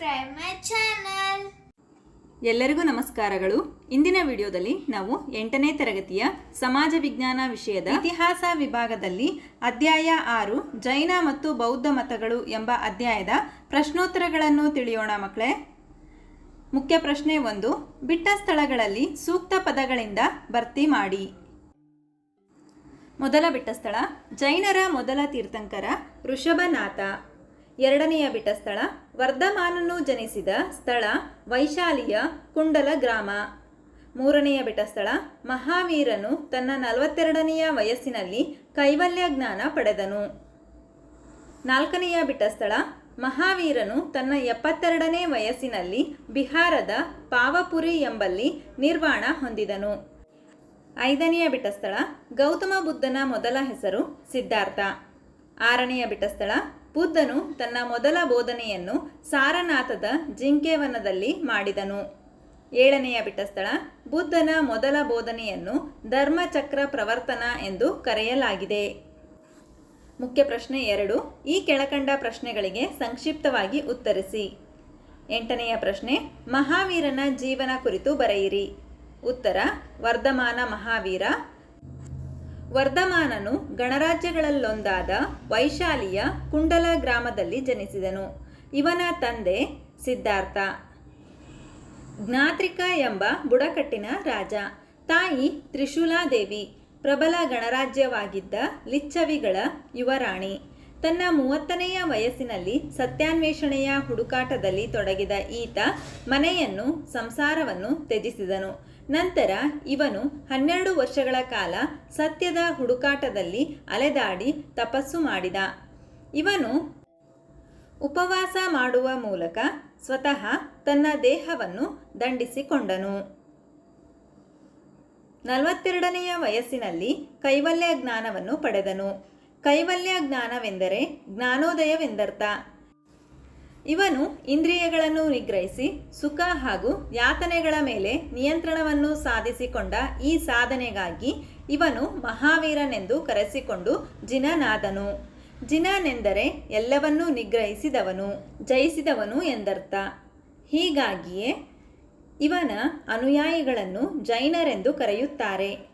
subscribe my channel ಎಲ್ಲರಿಗೂ ನಮಸ್ಕಾರಗಳು. ಇಂದಿನ ವಿಡಿಯೋದಲ್ಲಿ ನಾವು ಎಂಟನೇ ತರಗತಿಯ ಸಮಾಜ ವಿಜ್ಞಾನ ವಿಷಯದ ಇತಿಹಾಸ ವಿಭಾಗದಲ್ಲಿ ಅಧ್ಯಾಯ ಆರು, ಜೈನ ಮತ್ತು ಬೌದ್ಧ ಮತಗಳು ಎಂಬ ಅಧ್ಯಾಯದ ಪ್ರಶ್ನೋತ್ತರಗಳನ್ನು ತಿಳಿಯೋಣ ಮಕ್ಕಳೇ. ಮುಖ್ಯ ಪ್ರಶ್ನೆ ಒಂದು, ಬಿಟ್ಟ ಸ್ಥಳಗಳಲ್ಲಿ ಸೂಕ್ತ ಪದಗಳಿಂದ ಭರ್ತಿ ಮಾಡಿ. ಮೊದಲ ಬಿಟ್ಟ ಸ್ಥಳ, ಜೈನರ ಮೊದಲ ತೀರ್ಥಂಕರ ಋಷಭನಾಥ. ಎರಡನೆಯ ಬಿಟ್ಟ ಸ್ಥಳ. ವರ್ಧಮಾನನು ಜನಿಸಿದ ಸ್ಥಳ ವೈಶಾಲಿಯ ಕುಂಡಲ ಗ್ರಾಮ. ಮೂರನೆಯ ಬಿಟ್ಟ ಸ್ಥಳ, ಮಹಾವೀರನು ತನ್ನ ನಲವತ್ತೆರಡನೆಯ ವಯಸ್ಸಿನಲ್ಲಿ ಕೈವಲ್ಯ ಜ್ಞಾನ ಪಡೆದನು. ನಾಲ್ಕನೆಯ ಬಿಟ್ಟ ಸ್ಥಳ, ಮಹಾವೀರನು ತನ್ನ ಎಪ್ಪತ್ತೆರಡನೇ ವಯಸ್ಸಿನಲ್ಲಿ ಬಿಹಾರದ ಪಾವಪುರಿ ಎಂಬಲ್ಲಿ ನಿರ್ವಾಣ ಹೊಂದಿದನು. ಐದನೆಯ ಬಿಟ್ಟ ಸ್ಥಳ, ಗೌತಮ ಬುದ್ಧನ ಮೊದಲ ಹೆಸರು ಸಿದ್ಧಾರ್ಥ. ಆರನೆಯ ಬಿಟ್ಟ ಸ್ಥಳ ಬುದ್ಧನು ತನ್ನ ಮೊದಲ ಬೋಧನೆಯನ್ನು ಸಾರನಾಥದ ಜಿಂಕೆವನದಲ್ಲಿ ಮಾಡಿದನು. ಏಳನೆಯ ಬಿಟ್ಟಸ್ಥಳ ಬುದ್ಧನ ಮೊದಲ ಬೋಧನೆಯನ್ನು ಧರ್ಮಚಕ್ರ ಪ್ರವರ್ತನ ಎಂದು ಕರೆಯಲಾಗಿದೆ. ಮುಖ್ಯ ಪ್ರಶ್ನೆ ಎರಡು, ಈ ಕೆಳಕಂಡ ಪ್ರಶ್ನೆಗಳಿಗೆ ಸಂಕ್ಷಿಪ್ತವಾಗಿ ಉತ್ತರಿಸಿ. ಎಂಟನೆಯ ಪ್ರಶ್ನೆ, ಮಹಾವೀರನ ಜೀವನ ಕುರಿತು ಬರೆಯಿರಿ. ಉತ್ತರ, ವರ್ಧಮಾನ ಮಹಾವೀರ ವರ್ಧಮಾನನು ಗಣರಾಜ್ಯಗಳಲ್ಲೊಂದಾದ ವೈಶಾಲಿಯ ಕುಂಡಲ ಗ್ರಾಮದಲ್ಲಿ ಜನಿಸಿದನು. ಇವನ ತಂದೆ ಸಿದ್ಧಾರ್ಥ. ಜ್ಞಾತ್ರಿಕ ಎಂಬ ಬುಡಕಟ್ಟಿನ ರಾಜ. ತಾಯಿ ತ್ರಿಶೂಲಾದೇವಿ. ಪ್ರಬಲ ಗಣರಾಜ್ಯವಾಗಿದ್ದ ಲಿಚ್ಚವಿಗಳ ಯುವರಾಣಿ. ತನ್ನ ಮೂವತ್ತನೆಯ ವಯಸ್ಸಿನಲ್ಲಿ ಸತ್ಯಾನ್ವೇಷಣೆಯ ಹುಡುಕಾಟದಲ್ಲಿ ತೊಡಗಿದ ಈತ ಮನೆಯನ್ನು, ಸಂಸಾರವನ್ನು ತ್ಯಜಿಸಿದನು. ನಂತರ ಇವನು ಹನ್ನೆರಡು ವರ್ಷಗಳ ಕಾಲ ಸತ್ಯದ ಹುಡುಕಾಟದಲ್ಲಿ ಅಲೆದಾಡಿ ತಪಸ್ಸು ಮಾಡಿದ. ಇವನು ಉಪವಾಸ ಮಾಡುವ ಮೂಲಕ ಸ್ವತಃ ತನ್ನ ದೇಹವನ್ನು ದಂಡಿಸಿಕೊಂಡನು. ನಲವತ್ತೆರಡನೆಯ ವಯಸ್ಸಿನಲ್ಲಿ ಕೈವಲ್ಯ ಜ್ಞಾನವನ್ನು ಪಡೆದನು. ಕೈವಲ್ಯ ಜ್ಞಾನವೆಂದರೆ ಜ್ಞಾನೋದಯವೆಂದರ್ಥ. ಇವನು ಇಂದ್ರಿಯಗಳನ್ನು ನಿಗ್ರಹಿಸಿ ಸುಖ ಹಾಗೂ ಯಾತನೆಗಳ ಮೇಲೆ ನಿಯಂತ್ರಣವನ್ನು ಸಾಧಿಸಿಕೊಂಡ ಈ ಸಾಧನೆಗಾಗಿ ಇವನು ಮಹಾವೀರನೆಂದು ಕರೆಸಿಕೊಂಡು ಜಿನನಾದನು. ಜಿನನೆಂದರೆ ಎಲ್ಲವನ್ನೂ ನಿಗ್ರಹಿಸಿದವನು, ಜಯಿಸಿದವನು ಎಂದರ್ಥ. ಹೀಗಾಗಿಯೇ ಇವನ ಅನುಯಾಯಿಗಳನ್ನು ಜೈನರೆಂದು ಕರೆಯುತ್ತಾರೆ.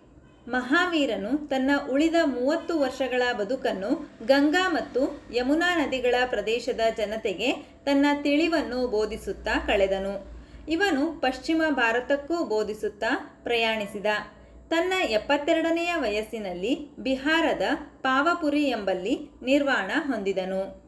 ಮಹಾವೀರನು ತನ್ನ ಉಳಿದ ಮೂವತ್ತು ವರ್ಷಗಳ ಬದುಕನ್ನು ಗಂಗಾ ಮತ್ತು ಯಮುನಾ ನದಿಗಳ ಪ್ರದೇಶದ ಜನತೆಗೆ ತನ್ನ ತಿಳಿವನ್ನು ಬೋಧಿಸುತ್ತಾ ಕಳೆದನು. ಇವನು ಪಶ್ಚಿಮ ಭಾರತಕ್ಕೂ ಬೋಧಿಸುತ್ತಾ ಪ್ರಯಾಣಿಸಿದ. ತನ್ನ ಎಪ್ಪತ್ತೆರಡನೆಯ ವಯಸ್ಸಿನಲ್ಲಿ ಬಿಹಾರದ ಪಾವಪುರಿ ಎಂಬಲ್ಲಿ ನಿರ್ವಾಣ ಹೊಂದಿದನು.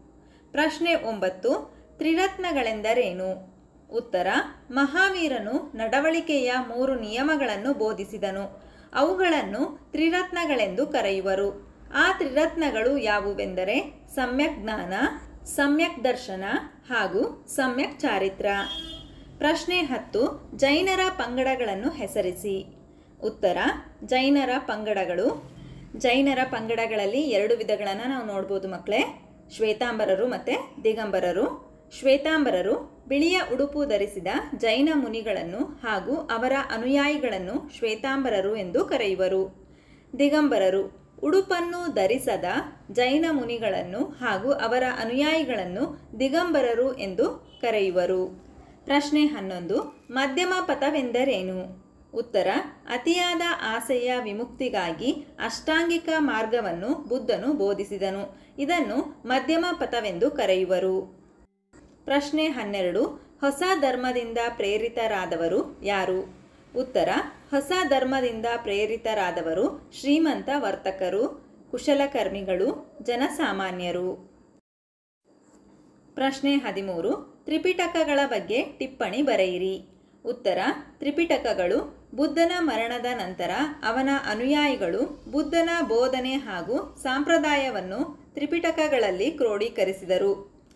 ಪ್ರಶ್ನೆ ಒಂಬತ್ತು, ತ್ರಿರತ್ನಗಳೆಂದರೇನು? ಉತ್ತರ, ಮಹಾವೀರನು ನಡವಳಿಕೆಯ ಮೂರು ನಿಯಮಗಳನ್ನು ಬೋಧಿಸಿದನು. ಅವುಗಳನ್ನು ತ್ರಿರತ್ನಗಳೆಂದು ಕರೆಯುವರು. ಆ ತ್ರಿರತ್ನಗಳು ಯಾವುವೆಂದರೆ ಸಮ್ಯಕ್ ಜ್ಞಾನ, ಸಮ್ಯಕ್ ದರ್ಶನ ಹಾಗೂ ಸಮ್ಯಕ್ ಚಾರಿತ್ರ. ಪ್ರಶ್ನೆ ಹತ್ತು, ಜೈನರ ಪಂಗಡಗಳನ್ನು ಹೆಸರಿಸಿ. ಉತ್ತರ, ಜೈನರ ಪಂಗಡಗಳು. ಜೈನರ ಪಂಗಡಗಳಲ್ಲಿ ಎರಡು ವಿಧಗಳನ್ನು ನಾವು ನೋಡ್ಬೋದು ಮಕ್ಕಳೇ. ಶ್ವೇತಾಂಬರರು ಮತ್ತು ದಿಗಂಬರರು. ಶ್ವೇತಾಂಬರರು ಬಿಳಿಯ ಉಡುಪು ಧರಿಸಿದ ಜೈನ ಮುನಿಗಳನ್ನು ಹಾಗೂ ಅವರ ಅನುಯಾಯಿಗಳನ್ನು ಶ್ವೇತಾಂಬರರು ಎಂದು ಕರೆಯುವರು. ದಿಗಂಬರರು, ಉಡುಪನ್ನು ಧರಿಸದ ಜೈನ ಮುನಿಗಳನ್ನು ಹಾಗೂ ಅವರ ಅನುಯಾಯಿಗಳನ್ನು ದಿಗಂಬರರು ಎಂದು ಕರೆಯುವರು. ಪ್ರಶ್ನೆ ಹನ್ನೊಂದು, ಮಧ್ಯಮ ಪಥವೆಂದರೇನು? ಉತ್ತರ, ಅತಿಯಾದ ಆಸೆಯ ವಿಮುಕ್ತಿಗಾಗಿ ಅಷ್ಟಾಂಗಿಕ ಮಾರ್ಗವನ್ನು ಬುದ್ಧನು ಬೋಧಿಸಿದನು. ಇದನ್ನು ಮಧ್ಯಮ ಪಥವೆಂದು ಕರೆಯುವರು. ಪ್ರಶ್ನೆ ಹನ್ನೆರಡು, ಹೊಸ ಧರ್ಮದಿಂದ ಪ್ರೇರಿತರಾದವರು ಯಾರು? ಉತ್ತರ, ಹೊಸ ಧರ್ಮದಿಂದ ಪ್ರೇರಿತರಾದವರು ಶ್ರೀಮಂತ ವರ್ತಕರು, ಕುಶಲಕರ್ಮಿಗಳು, ಜನಸಾಮಾನ್ಯರು. ಪ್ರಶ್ನೆ ಹದಿಮೂರು, ತ್ರಿಪಿಟಕಗಳ ಬಗ್ಗೆ ಟಿಪ್ಪಣಿ ಬರೆಯಿರಿ. ಉತ್ತರ, ತ್ರಿಪಿಟಕಗಳು ಬುದ್ಧನ ಮರಣದ ನಂತರ ಅವನ ಅನುಯಾಯಿಗಳು ಬುದ್ಧನ ಬೋಧನೆ ಹಾಗೂ ಸಂಪ್ರದಾಯವನ್ನು ತ್ರಿಪಿಟಕಗಳಲ್ಲಿ ಕ್ರೋಢೀಕರಿಸಿದರು